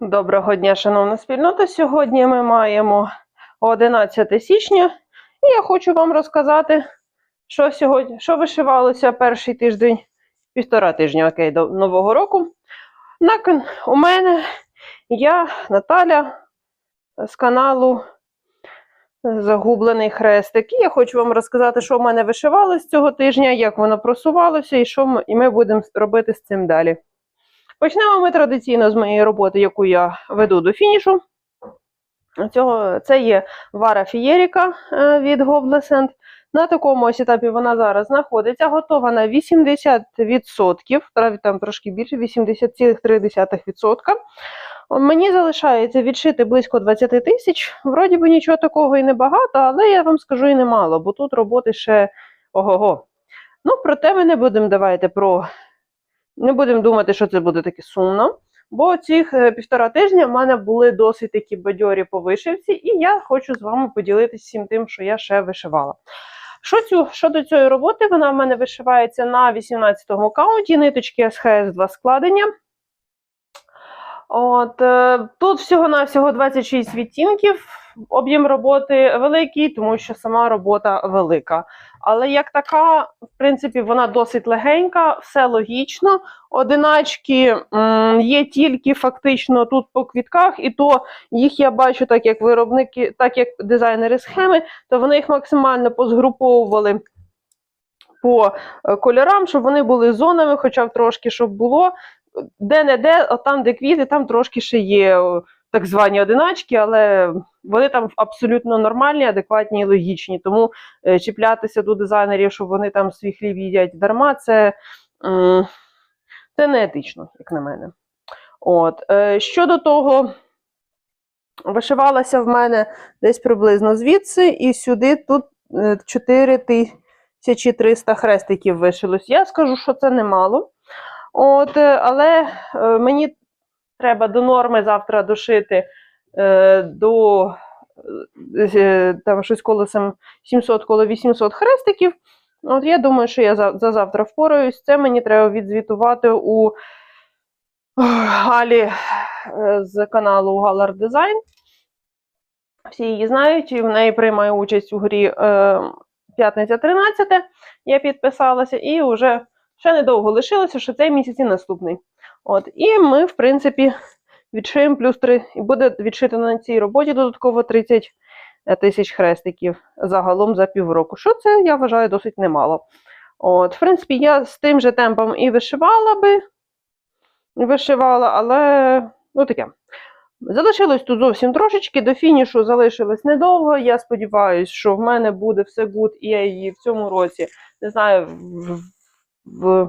Доброго дня, шановна спільнота. Сьогодні ми маємо 11 січня, і я хочу вам розказати, що сьогодні, що вишивалося перший тиждень, півтора тижня, окей, до Нового року. У мене я, Наталя, з каналу Загублений хрестик. І я хочу вам розказати, що в мене вишивалось цього тижня, як воно просувалося, і що ми, і ми будемо робити з цим далі. Почнемо ми традиційно з моєї роботи, яку я веду до фінішу. Цього, це є Вара Фієріка е, від Гоблесент. На такому ось етапі вона зараз знаходиться, готова на 80%, навіть там трошки більше, 80,3%. Мені залишається відшити близько 20 тисяч. Вроді би нічого такого і не багато, але я вам скажу і немало, бо тут роботи ще ого-го. Ну, проте ми не будемо давайте про не будемо думати, що це буде таке сумно. Бо цих е, півтора тижня в мене були досить такі бадьорі по вишивці, і я хочу з вами поділитися всім тим, що я ще вишивала. Що цю, щодо цієї роботи, вона в мене вишивається на 18-му каунті, ниточки СХС 2 складення. От, е, тут всього-навсього 26 відтінків. Об'єм роботи великий, тому що сама робота велика. Але як така, в принципі, вона досить легенька, все логічно. Одиначки є тільки фактично тут по квітках, і то їх я бачу, так як виробники, так як дизайнери схеми, то вони їх максимально позгруповували по е, кольорам, щоб вони були зонами, хоча б трошки, щоб було. Де-не-де, от там, де квіти, там трошки ще є так звані одиначки, але вони там абсолютно нормальні, адекватні і логічні. Тому е, чіплятися до дизайнерів, щоб вони там свій хліб їдять дарма, це, це не етично, як на мене. От. е, Щодо того, вишивалася в мене десь приблизно звідси, і сюди тут е, 4300 хрестиків вишилось. Я скажу, що це немало. От, е, але е, мені треба до норми завтра дошити е, до там щось коло 700 коло 800 хрестиків. От я думаю, що я за, за завтра впораюсь. Це мені треба відзвітувати у Галі з каналу Galar Design. Всі її знають, і в неї приймає участь у грі е, П'ятниця 13. Я підписалася, і вже ще недовго лишилося, що цей місяць і наступний. От, і ми, в принципі, відшиємо плюс 3, і буде відшито на цій роботі додатково 30 тисяч хрестиків загалом за півроку. Що це, я вважаю, досить немало. От, в принципі, я з тим же темпом і вишивала би, вишивала, але ну таке. Залишилось тут зовсім трошечки, до фінішу залишилось недовго. Я сподіваюся, що в мене буде все гуд, і я її в цьому році, не знаю, в,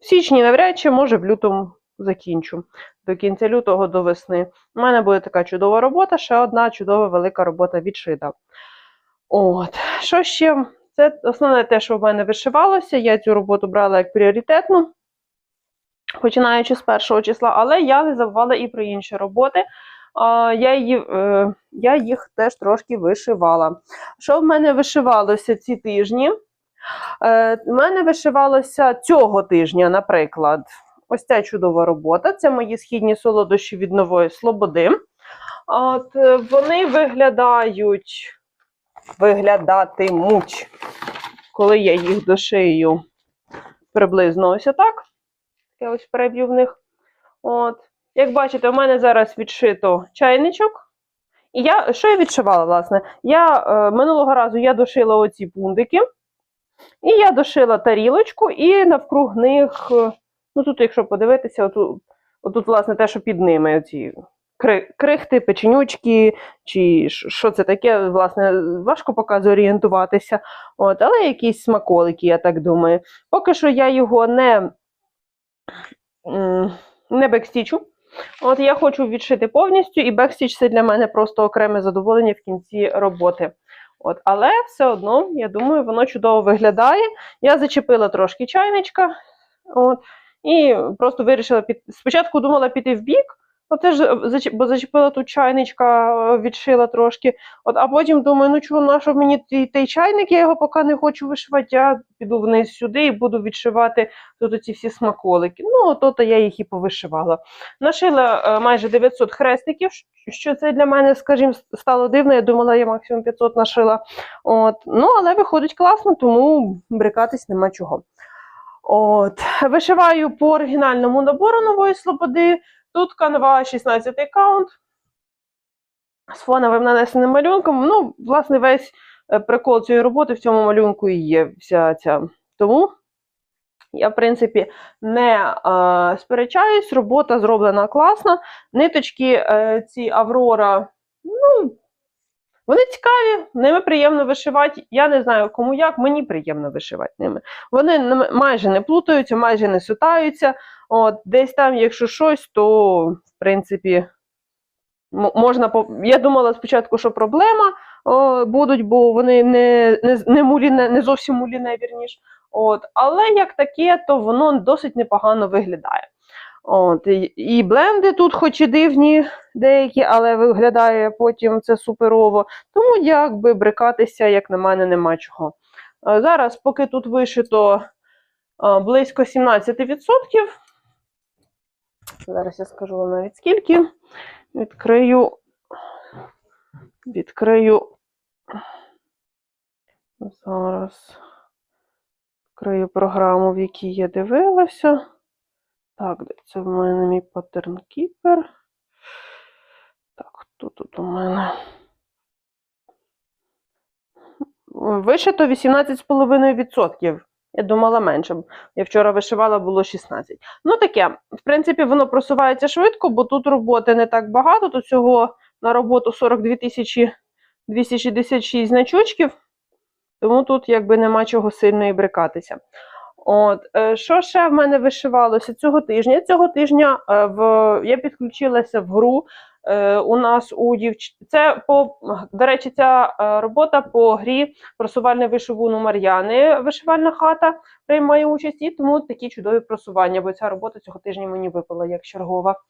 січні навряд чи, може, в лютому закінчу. До кінця лютого до весни. У мене буде така чудова робота, ще одна чудова велика робота відшита. От, що ще? Це основне те, що в мене вишивалося. Я цю роботу брала як пріоритетну, починаючи з першого числа, але я не забувала і про інші роботи. Я, її, е, я їх теж трошки вишивала. Що в мене вишивалося ці тижні? Е, У мене вишивалося цього тижня, наприклад, ось ця чудова робота. Це мої східні солодощі від нової Слободи. От, е, вони виглядають, виглядатимуть, коли я їх дошию приблизно ось отак. Таке ось переб'ю в них. От. Як бачите, у мене зараз відшито чайничок. І я що я відшивала, власне? Я е, минулого разу я дошила оці пундики. І я дошила тарілочку, і навкруг них, е, ну тут, якщо подивитися, отут, отут власне, те, що під ними, оці крихти, печенючки, чи що це таке, власне, важко поки зорієнтуватися. От, але якісь смаколики, я так думаю. Поки що я його не, не бекстічу. От я хочу відшити повністю, і бекстіч це для мене просто окреме задоволення в кінці роботи. От, але все одно, я думаю, воно чудово виглядає. Я зачепила трошки чайничка. От, і просто вирішила під... Спочатку думала піти в бік, Оце ж е, бо зачепила тут чайничка, е, відшила трошки. От, а потім думаю, ну чого нащо мені той, той чайник, я його поки не хочу вишивати, я піду вниз сюди і буду відшивати тут оці всі смаколики. Ну, то то я їх і повишивала. Нашила е, майже 900 хрестиків, що це для мене, скажімо, стало дивно. Я думала, я максимум 500 нашила. От. Ну, але виходить класно, тому брикатись нема чого. От. Вишиваю по оригінальному набору нової слободи. Тут канва 16 аккаунт з фоновим нанесеним малюнком. Ну, власне, весь е, прикол цієї роботи в цьому малюнку і є вся ця. Тому я, в принципі, не е, сперечаюсь, робота зроблена класно. Ниточки е, ці Аврора, ну, вони цікаві, ними приємно вишивати. Я не знаю, кому як, мені приємно вишивати ними. Вони майже не плутаються, майже не сутаються. От, десь там, якщо щось, то в принципі можна по- Я думала спочатку, що проблема о, будуть, бо вони не, не, не, муліне, не зовсім муліне, вірніш. От, але як таке, то воно досить непогано виглядає. От, і, бленди тут, хоч і дивні деякі, але виглядає потім це суперово. Тому якби брикатися, як на мене, нема чого. Е, Зараз, поки тут вишито е, близько 17%. Зараз я скажу вам навіть скільки. Відкрию. Відкрию. Зараз. Відкрию програму, в якій я дивилася. Так, де це в мене мій паттерн кіпер. Так, хто тут у мене? Вишито 18,5%. Я думала менше. Я вчора вишивала, було 16. Ну таке, в принципі, воно просувається швидко, бо тут роботи не так багато. Тут всього на роботу 42 тисячі 266 значочків. Тому тут якби нема чого сильно і брикатися. От, е, що ще в мене вишивалося цього тижня? Цього тижня е, в, я підключилася в гру. Е, у нас у дівч... Це по до речі, ця е, робота по грі просувальне вишивун у Мар'яни, вишивальна хата приймає участь, і тому такі чудові просування, бо ця робота цього тижня мені випала як чергова.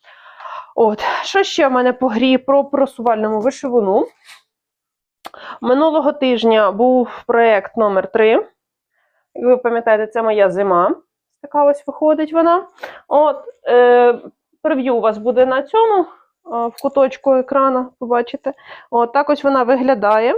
От, що ще в мене по грі про просувальному вишивуну? Минулого тижня був проєкт номер 3 Як ви пам'ятаєте, це моя зима. Така ось виходить вона. От, е, прев'ю у вас буде на цьому, в куточку екрана, побачите. От, так ось вона виглядає.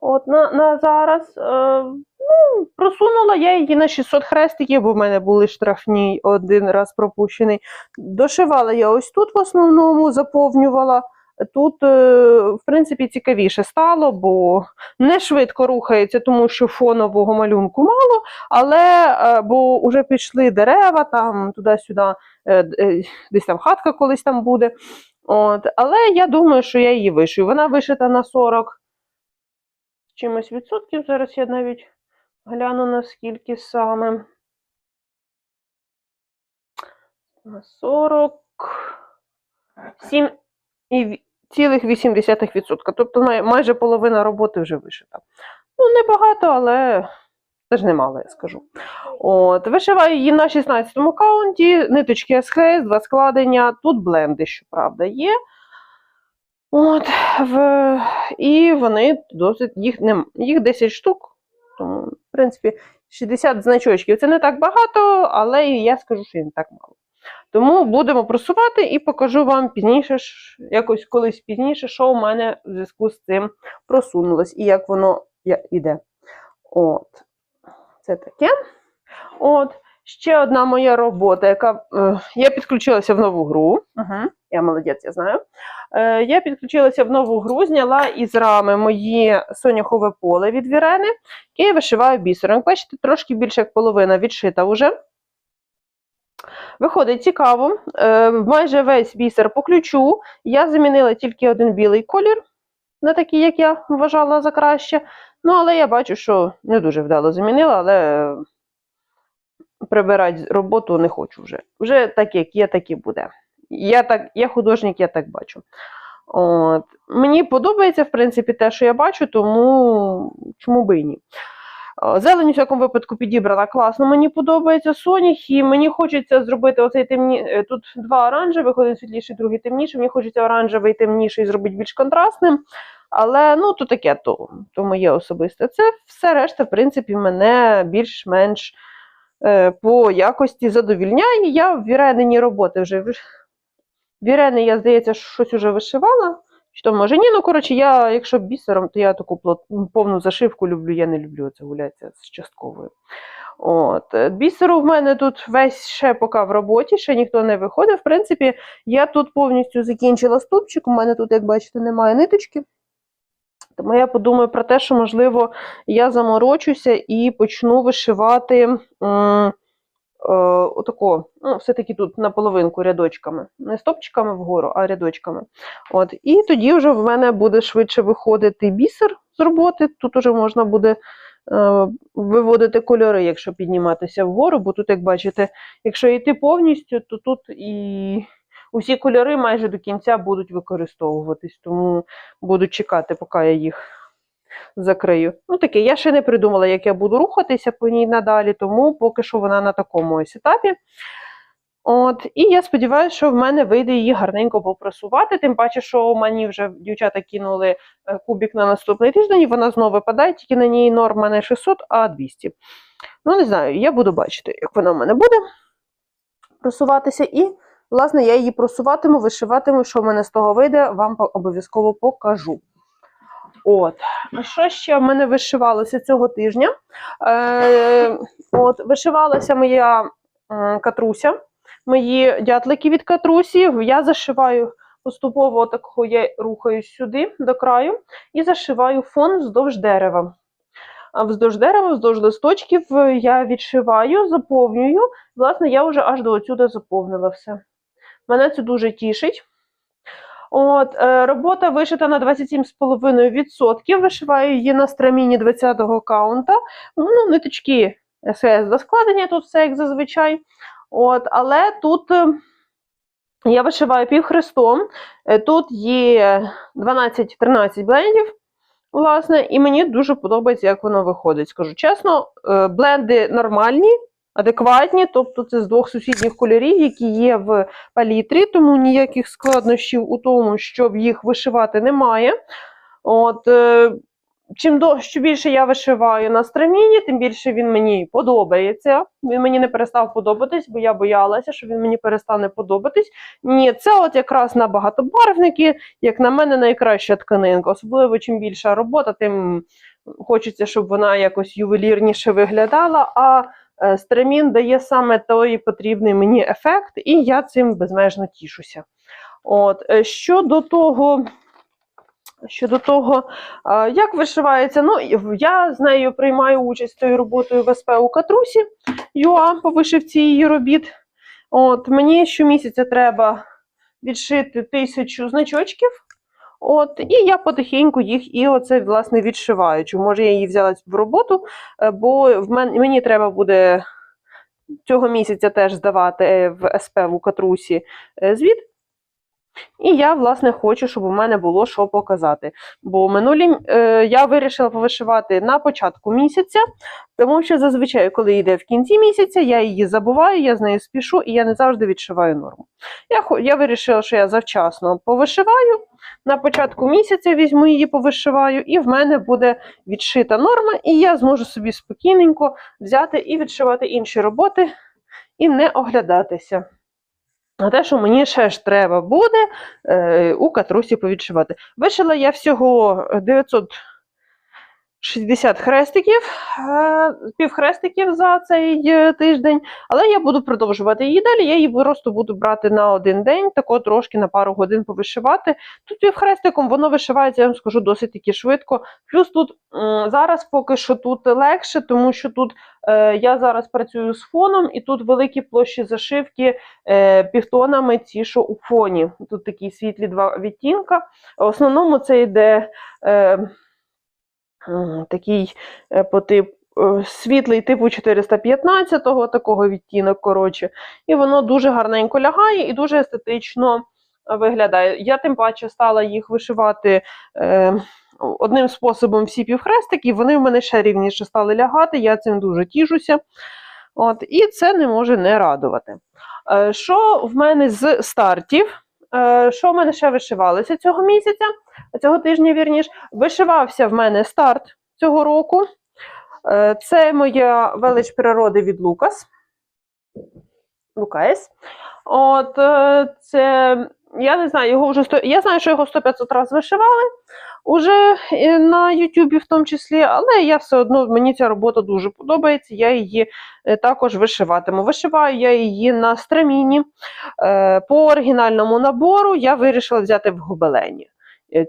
От, на, на зараз. Е, ну, просунула я її на 600 хрестиків, бо в мене були штрафні один раз пропущений. Дошивала я ось тут в основному, заповнювала. Тут, е, в принципі, цікавіше стало, бо не швидко рухається, тому що фонового малюнку мало, але е, бо вже пішли дерева, там туди-сюди, е, е, десь там хатка колись там буде. От, але я думаю, що я її вишию. Вона вишита на 40 з чимось відсотків. Зараз я навіть гляну наскільки саме. На 47 і цілих 0,8%. Тобто майже половина роботи вже вишита. Ну, небагато, але теж немало, я скажу. От, вишиваю її на 16 аккаунті, ниточки СХС, два складення, тут бленди, щоправда, є. От, в... І вони досить, їх, нем... їх 10 штук, тому, в принципі, 60 значочків. Це не так багато, але я скажу, що і не так мало. Тому будемо просувати і покажу вам пізніше, якось колись пізніше, що у мене в зв'язку з цим просунулось і як воно іде. От. Це таке. От. Ще одна моя робота, яка е, я підключилася в нову гру. Угу. Я молодець, я знаю. Е, я підключилася в нову гру, зняла із рами мої соняхове поле від Вірени і вишиваю бісером. Як бачите, трошки більше як половина відшита вже. Виходить цікаво. Е, майже весь бісер по ключу. Я замінила тільки один білий колір, на такий, як я вважала за краще. Ну, але я бачу, що не дуже вдало замінила, але прибирати роботу не хочу вже. Вже так, як є, так і буде. Я, так, я художник, я так бачу. От. Мені подобається, в принципі, те, що я бачу, тому чому би і ні. Е, Зелень, у всякому випадку, підібрана класно, мені подобається сонях, і мені хочеться зробити оцей темні. е, Тут два оранжевих, один світліший, другий темніший. Мені хочеться оранжевий темніший зробити більш контрастним. Але ну то таке, то, то моє особисте. Це все решта, в принципі, мене більш-менш е, по якості задовільняє. Я в віренині роботи вже в Вірени, я, здається, щось уже вишивала. Чи то може ні, ну коротше, я, якщо бісером, то я таку повну зашивку люблю. Я не люблю це гулятися з частковою. От. е, Бісеру в мене тут весь ще поки в роботі, ще ніхто не виходив. В принципі, я тут повністю закінчила ступчик. У мене тут, як бачите, немає ниточки. Тому я подумаю про те, що, можливо, я заморочуся і почну вишивати м, отако, ну, все-таки тут наполовинку рядочками. Не стопчиками вгору, а рядочками. От. І тоді вже в мене буде швидше виходити бісер з роботи. Тут уже можна буде е, виводити кольори, якщо підніматися вгору, бо тут, як бачите, якщо йти повністю, то тут і усі кольори майже до кінця будуть використовуватись, тому буду чекати, поки я їх закрию. Ну таке, я ще не придумала, як я буду рухатися по ній надалі, тому поки що вона на такому ось етапі. От, і я сподіваюся, що в мене вийде її гарненько попрасувати. Тим паче, що мені вже дівчата кинули е, кубик на наступний тиждень, і вона знову випадає, тільки на ній норма не 600, а 200. Ну, не знаю, я буду бачити, як вона в мене буде просуватися. І, власне, я її просуватиму, вишиватиму, що в мене з того вийде, вам обов'язково покажу. От, а що ще в мене вишивалося цього тижня? Е, от, вишивалася моя м, катруся, мої дятлики від катрусі. Я зашиваю поступово такого, я рухаюсь сюди до краю і зашиваю фон вздовж дерева. Вздовж дерева, вздовж листочків е, я відшиваю, заповнюю. Власне, я вже аж до отсюди заповнила все. Мене це дуже тішить. От, е, робота вишита на 27,5%. Вишиваю її на страміні 20-го каунта. Ну, ниточки СС до складення, тут все як зазвичай. От, але тут е, я вишиваю півхрестом. Е, Тут є 12-13 блендів. Власне, і мені дуже подобається, як воно виходить. Скажу чесно, бленди нормальні, адекватні, тобто це з двох сусідніх кольорів, які є в палітрі, тому ніяких складнощів у тому, щоб їх вишивати, немає. От, е, чим до, що більше я вишиваю на страміні, тим більше він мені подобається. Він мені не перестав подобатись, бо я боялася, що він мені перестане подобатись. Ні, це от якраз на багатобарвники, як на мене, найкраща тканинка. Особливо чим більша робота, тим хочеться, щоб вона якось ювелірніше виглядала. А стремін дає саме той потрібний мені ефект, і я цим безмежно тішуся. От, е, щодо того. Щодо того, е, як вишивається, ну я з нею приймаю участь тою роботою в СП у Катрусі ЮА по вишивці її робіт. От, мені щомісяця треба відшити тисячу значочків. От, і я потихеньку їх і оце, власне, відшиваю. Чи може я її взяла в роботу, е, бо в мен, мені треба буде цього місяця теж здавати е, в СП в Катрусі е, звіт. І я, власне, хочу, щоб у мене було що показати. Бо минулі е, я вирішила повишивати на початку місяця, тому що зазвичай, коли йде в кінці місяця, я її забуваю, я з нею спішу і я не завжди відшиваю норму. Я, я вирішила, що я завчасно повишиваю. На початку місяця візьму її, повишиваю, і в мене буде відшита норма, і я зможу собі спокійненько взяти і відшивати інші роботи і не оглядатися. А те, що мені ще ж треба буде е, у катрусі повідшивати. Вишила я всього 960 хрестиків, е, півхрестиків за цей е, тиждень, але я буду продовжувати її далі. Я її просто буду брати на один день, тако трошки на пару годин повишивати. Тут півхрестиком воно вишивається, я вам скажу, досить таки швидко. Плюс тут зараз поки що тут легше, тому що тут е, я зараз працюю з фоном, і тут великі площі зашивки півтонами ті, що у фоні. Тут такі світлі два відтінка. В основному це йде такий е, по тип, е, світлий типу 415-го, такого відтінок, коротше. І воно дуже гарненько лягає і дуже естетично виглядає. Я тим паче стала їх вишивати. Е, одним способом всі півхрестики, вони в мене ще рівніше стали лягати, я цим дуже тішуся. От, і це не може не радувати. Е, Що в мене з стартів? Е, Що в мене ще вишивалося цього місяця, цього тижня, вірніш, вишивався в мене старт цього року. Е, Це моя велич природи від Лукас. Лукаєс. От е, це, я не знаю, його вже 100... я знаю, що його 100-500 разів вишивали уже е, на Ютубі в тому числі, але я все одно, мені ця робота дуже подобається, я її е, також вишиватиму. Вишиваю я її на страміні. Е, По оригінальному набору я вирішила взяти в гобелені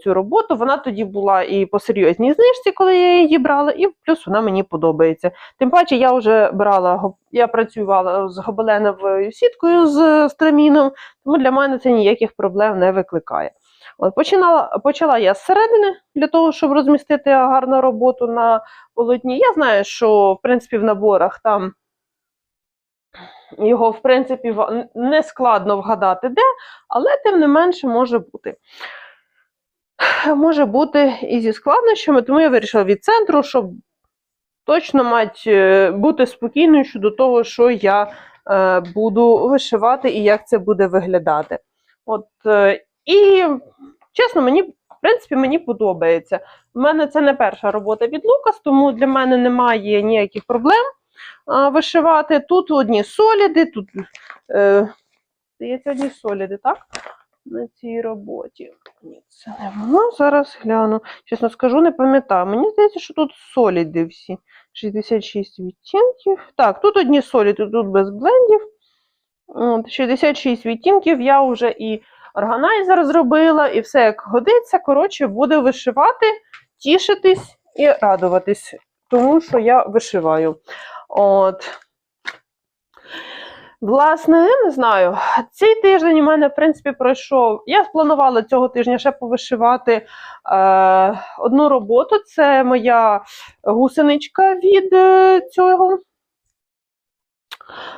цю роботу. Вона тоді була і по серйозній знижці, коли я її брала, і плюс вона мені подобається. Тим паче, я вже брала я працювала з гобеленовою сіткою з страміном, тому для мене це ніяких проблем не викликає. От починала, почала я зсередини для того, щоб розмістити гарну роботу на полотні. Я знаю, що в принципі в наборах там його в принципі не складно вгадати де, але тим не менше може бути. Може бути і зі складнощами, тому я вирішила від центру, щоб точно мать, е, бути спокійною щодо того, що я е, буду вишивати і як це буде виглядати. От, е, і чесно, мені, в принципі, мені подобається. У мене це не перша робота від Лукас, тому для мене немає ніяких проблем вишивати. Тут одні соліди, тут е, одні соліди, так? На цій роботі. Ні, це не воно. Зараз гляну. Чесно скажу, не пам'ятаю. Мені здається, що тут соліди всі. 66 відтінків. Так, тут одні соліди, тут без блендів. 66 відтінків. Я вже і органайзер зробила, і все як годиться. Коротше, буду вишивати, тішитись і радуватись, тому що я вишиваю. От. Власне, я не знаю. Цей тиждень у мене, в принципі, пройшов. Я спланувала цього тижня ще повишивати е, одну роботу. Це моя гусеничка від е, цього.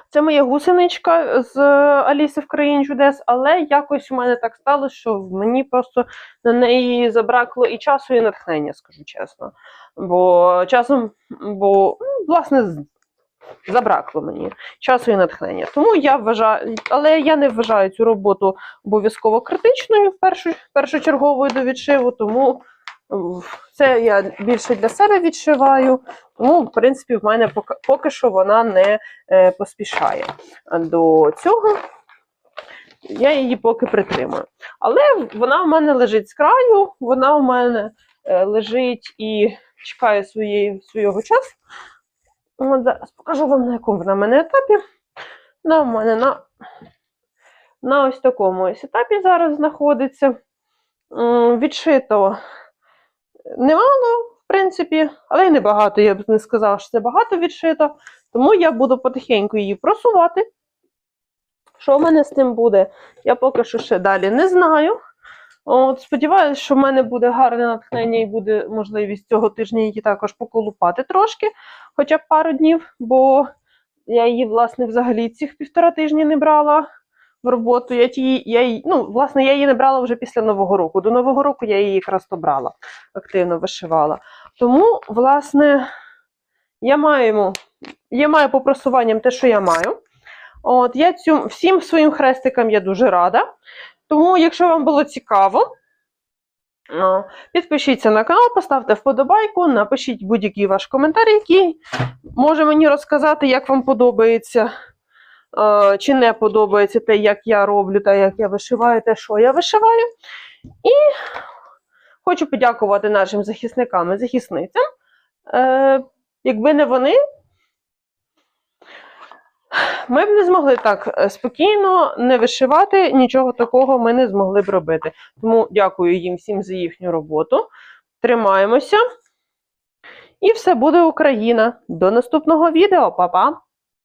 Це моя гусеничка з Аліси в країні чудес, але якось у мене так сталося, що мені просто на неї забракло і часу, і натхнення, скажу чесно. Бо часом, бо, ну, власне, забракло мені часу і натхнення. Тому я вважаю, але я не вважаю цю роботу обов'язково критичною першу, першочерговою до відшиву, тому це я більше для себе відшиваю. Тому, в принципі, в мене поки, поки що вона не е, поспішає до цього. Я її поки притримую. Але вона в мене лежить з краю, вона в мене е, лежить і чекає своєї, свого часу. От зараз покажу вам, на якому вона в мене етапі. Вона в мене на, на ось такому ось етапі зараз знаходиться. Відшито немало, в принципі, але й небагато. Я б не сказала, що це багато відшито. Тому я буду потихеньку її просувати. Що в мене з тим буде, я поки що ще далі не знаю. От, сподіваюся, що в мене буде гарне натхнення і буде можливість цього тижня її також поколупати трошки, хоча б пару днів, бо я її, власне, взагалі цих півтора тижні не брала в роботу. Я ті, я її, ну, власне, я її не брала вже після Нового року. До Нового року я її якраз то активно вишивала. Тому, власне, я маю, я маю по просуванням те, що я маю. От, я цю, всім своїм хрестикам я дуже рада. Тому, якщо вам було цікаво, підпишіться на канал, поставте вподобайку, напишіть будь-який ваш коментар, який може мені розказати, як вам подобається чи не подобається те, як я роблю, та як я вишиваю, те, що я вишиваю. І хочу подякувати нашим захисникам і захисницям. Е, якби не вони, ми б не змогли так е, спокійно не вишивати, нічого такого ми не змогли б робити. Тому дякую їм всім за їхню роботу. Тримаємося. І все буде Україна. До наступного відео, Па-па!